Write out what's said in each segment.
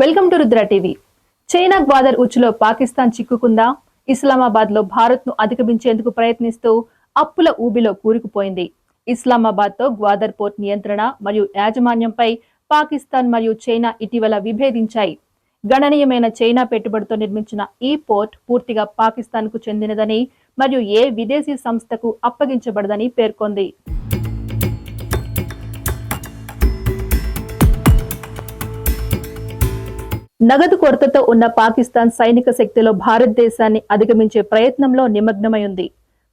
Welcome to Rudra TV. China Gwadar ఉచ్చులో పాకిస్తాన్ చిక్కుకుందా? ఇస్లామాబాద్లో భారత్ను అధిగమించేందుకు ప్రయత్నిస్తూ అప్పుల ఊబిలో కూరుకుపోయింది. ఇస్లామాబాద్తో గ్వాదర్ పోర్ట్ నియంత్రణ మరియు యాజమాన్యంపై పాకిస్తాన్ మరియు చైనా ఇటీవల విభేదించాయి. గణనీయమైన చైనా పెట్టుబడితో నిర్మించిన ఈ పోర్ట్ పూర్తిగా పాకిస్తాన్కు చెందినదని మరియు ఏ విదేశీ సంస్థకు అప్పగించబడదని పేర్కొంది. నగదు కొరతతో ఉన్న పాకిస్తాన్ సైనిక శక్తిలో భారతదేశాన్ని అధిగమించే ప్రయత్నంలో నిమగ్నమై ఉంది.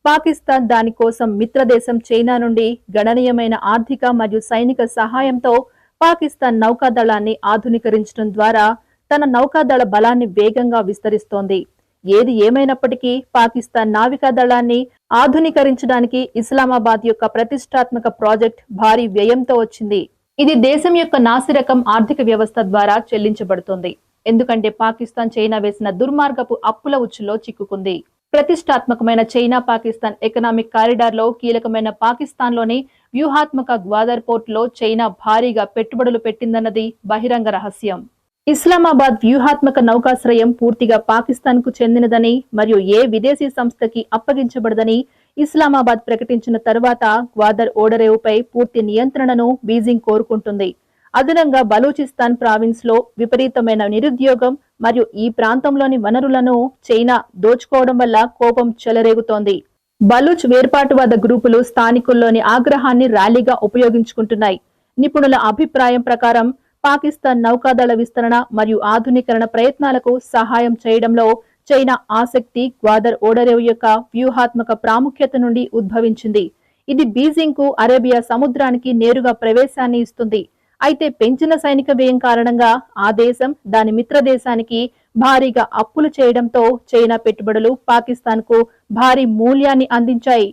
పాకిస్తాన్ దాని కోసం మిత్రదేశం చైనా నుండి గణనీయమైన ఆర్థిక మరియు సైనిక సహాయంతో పాకిస్తాన్ నౌకాదళాన్ని ఆధునీకరించడం ద్వారా తన నౌకాదళ బలాన్ని వేగంగా విస్తరిస్తోంది. ఏది ఏమైనప్పటికీ పాకిస్తాన్ నావికా దళాన్ని ఆధునీకరించడానికి ఇస్లామాబాద్ యొక్క ప్రతిష్టాత్మక ప్రాజెక్ట్ భారీ వ్యయంతో వచ్చింది. ఇది దేశం యొక్క నాసిరకం ఆర్థిక వ్యవస్థ ద్వారా చెల్లించబడుతుంది. ఎందుకంటే పాకిస్తాన్ చైనా వేసిన దుర్మార్గపు అప్పుల ఉచ్చులో చిక్కుకుంది. ప్రతిష్టాత్మకమైన చైనా పాకిస్తాన్ ఎకనామిక్ కారిడార్లో కీలకమైన పాకిస్తాన్లోని వ్యూహాత్మక గ్వాదర్ పోర్ట్లో చైనా భారీగా పెట్టుబడులు పెట్టిందన్నది బహిరంగ రహస్యం. ఇస్లామాబాద్ వ్యూహాత్మక నౌకాశ్రయం పూర్తిగా పాకిస్తాన్కు చెందినదని మరియు ఏ విదేశీ సంస్థకి అప్పగించబడదని ఇస్లామాబాద్ ప్రకటించిన తర్వాత గ్వాదర్ ఓడరేవుపై పూర్తి నియంత్రణను బీజింగ్ కోరుకుంటుంది. అదనంగా బలూచిస్తాన్ ప్రావిన్స్లో విపరీతమైన నిరుద్యోగం మరియు ఈ ప్రాంతంలోని వనరులను చైనా దోచుకోవడం వల్ల కోపం చెలరేగుతోంది. బలూచ్ వేర్పాటువాద గ్రూపులు స్థానికుల్లోని ఆగ్రహాన్ని ర్యాలీగా ఉపయోగించుకుంటున్నాయి. నిపుణుల అభిప్రాయం ప్రకారం పాకిస్తాన్ నౌకాదళ విస్తరణ మరియు ఆధునీకరణ ప్రయత్నాలకు సహాయం చేయడంలో చైనా ఆసక్తి గ్వాదర్ ఓడరేవు యొక్క వ్యూహాత్మక ప్రాముఖ్యత నుండి ఉద్భవించింది. ఇది బీజింగ్కు అరేబియా సముద్రానికి నేరుగా ప్రవేశాన్ని ఇస్తుంది. అయితే పెంచిన సైనిక వ్యయం కారణంగా ఆ దేశం దాని మిత్ర దేశానికి భారీగా అప్పులు చేయడంతో చైనా పెట్టుబడులు పాకిస్తాన్కు భారీ మూల్యాన్ని అందించాయి.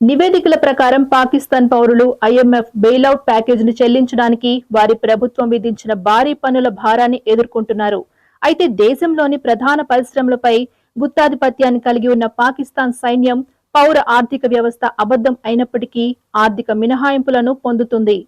నివేదికల ప్రకారం పాకిస్తాన్ పౌరులు ఐఎంఎఫ్ బెయిలౌట్ ప్యాకేజీని చెల్లించడానికి వారి ప్రభుత్వం విధించిన భారీ పన్నుల భారాన్ని ఎదుర్కొంటున్నారు. అయితే దేశంలోని ప్రధాన పరిశ్రమలపై గుత్తాధిపత్యాన్ని కలిగి ఉన్న పాకిస్తాన్ సైన్యం పౌర ఆర్థిక వ్యవస్థ అబద్ధం అయినప్పటికీ ఆర్థిక మినహాయింపులను పొందుతుంది.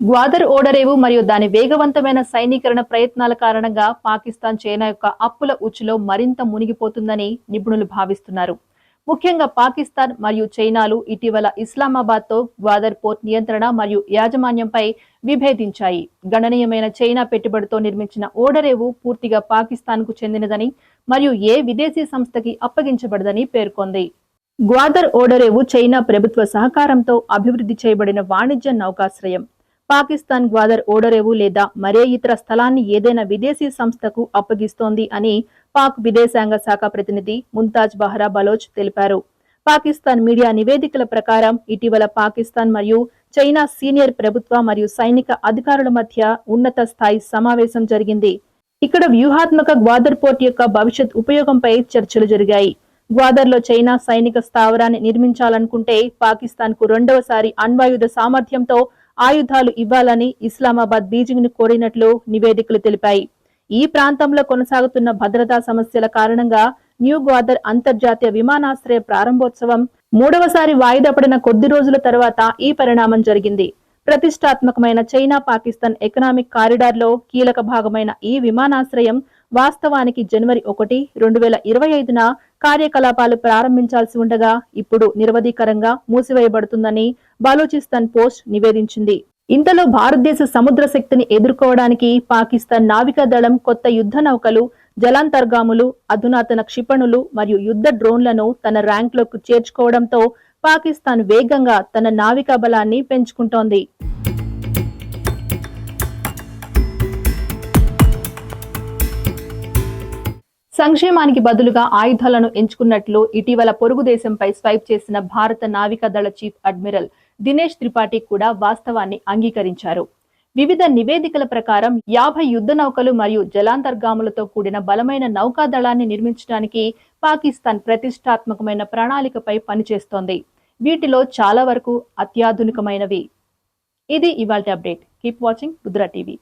గ్వాదర్ ఓడరేవు మరియు దాని వేగవంతమైన సైనీకరణ ప్రయత్నాల కారణంగా పాకిస్తాన్ చైనా యొక్క అప్పుల ఉచ్చులో మరింత మునిగిపోతుందని నిపుణులు భావిస్తున్నారు. ముఖ్యంగా పాకిస్తాన్ మరియు చైనాలు ఇటీవల ఇస్లామాబాద్తో గ్వాదర్ పోర్ట్ నియంత్రణ మరియు యాజమాన్యంపై విభేదించాయి. గణనీయమైన చైనా పెట్టుబడితో నిర్మించిన ఓడరేవు పూర్తిగా పాకిస్తాన్కు చెందినదని మరియు ఏ విదేశీ సంస్థకి అప్పగించబడదని పేర్కొంది. గ్వాదర్ ఓడరేవు చైనా ప్రభుత్వ సహకారంతో అభివృద్ధి చేయబడిన వాణిజ్య నౌకాశ్రయం. పాకిస్తాన్ గ్వాదర్ ఓడరేవు లేదా మరే ఇతర స్థలాన్ని ఏదైనా విదేశీ సంస్థకు అప్పగిస్తోంది అని పాక్ విదేశాంగ శాఖ ప్రతినిధి ముంతాజ్ బహ్రా బలోచ్ తెలిపారు. పాకిస్తాన్ మీడియా నివేదికల ప్రకారం ఇటీవల పాకిస్తాన్ మరియు చైనా సీనియర్ ప్రభుత్వ మరియు సైనిక అధికారుల మధ్య ఉన్నత స్థాయి సమావేశం జరిగింది. ఇక్కడ వ్యూహాత్మక గ్వాదర్ పోర్ట్ యొక్క భవిష్యత్ ఉపయోగంపై చర్చలు జరిగాయి. గ్వాదర్లో చైనా సైనిక స్థావరాన్ని నిర్మించాలనుకుంటే పాకిస్తాన్కు రెండవసారి అణ్వాయుధ సామర్థ్యంతో ఆయుధాలు ఇవ్వాలని ఇస్లామాబాద్ బీజింగ్ను కోరినట్లు నివేదికలు తెలిపాయి. ఈ ప్రాంతంలో కొనసాగుతున్న భద్రతా సమస్యల కారణంగా న్యూ గ్వాదర్ అంతర్జాతీయ విమానాశ్రయ ప్రారంభోత్సవం మూడవసారి వాయిదా పడిన కొద్ది రోజుల తర్వాత ఈ పరిణామం జరిగింది. ప్రతిష్టాత్మకమైన చైనా పాకిస్తాన్ ఎకనామిక్ కారిడార్లో కీలక భాగమైన ఈ విమానాశ్రయం వాస్తవానికి జనవరి ఒకటి రెండు వేల ఇరవై ఐదున కార్యకలాపాలు ప్రారంభించాల్సి ఉండగా ఇప్పుడు నిరవధికరంగా మూసివేయబడుతుందని బలూచిస్తాన్ పోస్ట్ నివేదించింది. ఇంతలో భారతదేశ సముద్ర శక్తిని ఎదుర్కోవడానికి పాకిస్తాన్ నావికా దళం కొత్త యుద్ధ నౌకలు జలాంతర్గాములు అధునాతన క్షిపణులు మరియు యుద్ధ డ్రోన్లను తన ర్యాంక్లోకి చేర్చుకోవడంతో పాకిస్తాన్ వేగంగా తన నావికా బలాన్ని పెంచుకుంటోంది. సంక్షేమానికి బదులుగా ఆయుధాలను ఎంచుకున్నట్లు ఇటీవల పొరుగు దేశంపై స్వైప్ చేసిన భారత నావికా దళ చీఫ్ అడ్మిరల్ దినేష్ త్రిపాఠి కూడా వాస్తవాన్ని అంగీకరించారు. వివిధ నివేదికల ప్రకారం యాభై యుద్ధ నౌకలు మరియు జలాంతర్గాములతో కూడిన బలమైన నౌకాదళాన్ని నిర్మించడానికి పాకిస్తాన్ ప్రతిష్టాత్మకమైన ప్రణాళికపై పనిచేస్తోంది. వీటిలో చాలా వరకు అత్యాధునికమైనవి. ఇది ఇవాళ update. Keep watching Rudra TV.